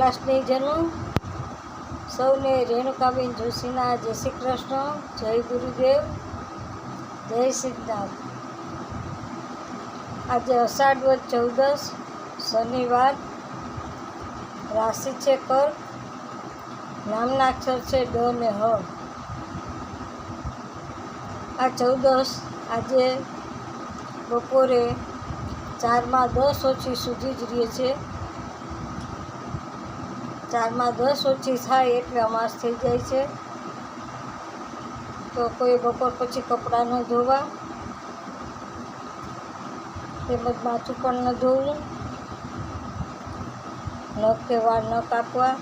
વાલા સ્નેહજનો સૌને રેણુકાબેન જોશીના જય શ્રી કૃષ્ણ, જય ગુરુદેવ, જય સિદ્ધાર્થ આજે અષાઢ વધ ચૌદસ શનિવાર, રાશિ છે કર્ક નામના અક્ષર છે ડ ને હ. આ ચૌદસ આજે બપોરે ચારમાં દસ ઓછી સુધી જ રહે છે. ચારમાં દસ ઓછી થાય એટલે અમાસ થઈ જાય છે. તો કોઈ બપોર પછી કપડાં ન ધોવા, તેમજ માથું પણ ન ધોવું નખ કે વાળ ન કાપવા.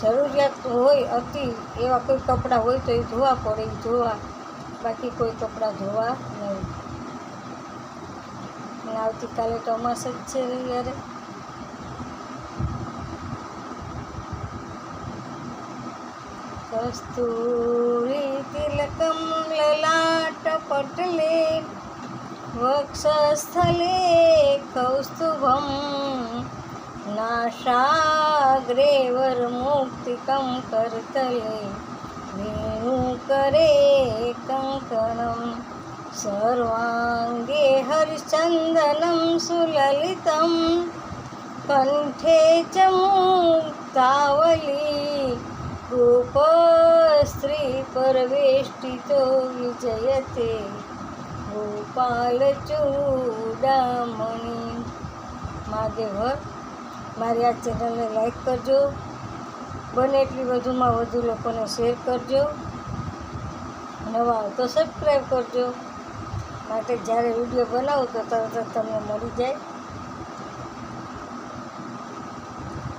જરૂરિયાત હોય અતિ, એવા કોઈ કપડાં હોય તો એ ધોવા પડે, એ ધોવા. બાકી કોઈ કપડાં ધોવા નહીં. અને આવતીકાલે તો અમાસ જ છે રવિવારે కస్తూరి తిలకంలలాట పట్టలే వక్షస్థలే కౌస్తుభం. నాశాగ్రేవర్ముక్తికం కర్తలే వేణుకరే కంకణం. సర్వాంగే హరిచందనం సులలితం కంఠే చ ముక్తావళీ ગોપસ્ત્રી પરવેષ્ટિતો વિજયતે. ગોપાલચૂડામણી મહાદેવર મારી આ ચેનલને લાઈક કરજો. બને એટલી વધુમાં વધુ લોકોને શેર કરજો. નવા તો સબસ્ક્રાઈબ કરજો. માટે જ્યારે વીડિયો બનાવું તો તરત જ તમને મળી જાય.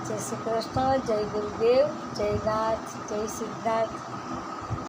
જય શ્રી કૃષ્ણ જય ગુરુદેવ જય નાથ જય સિદ્ધાર્થ.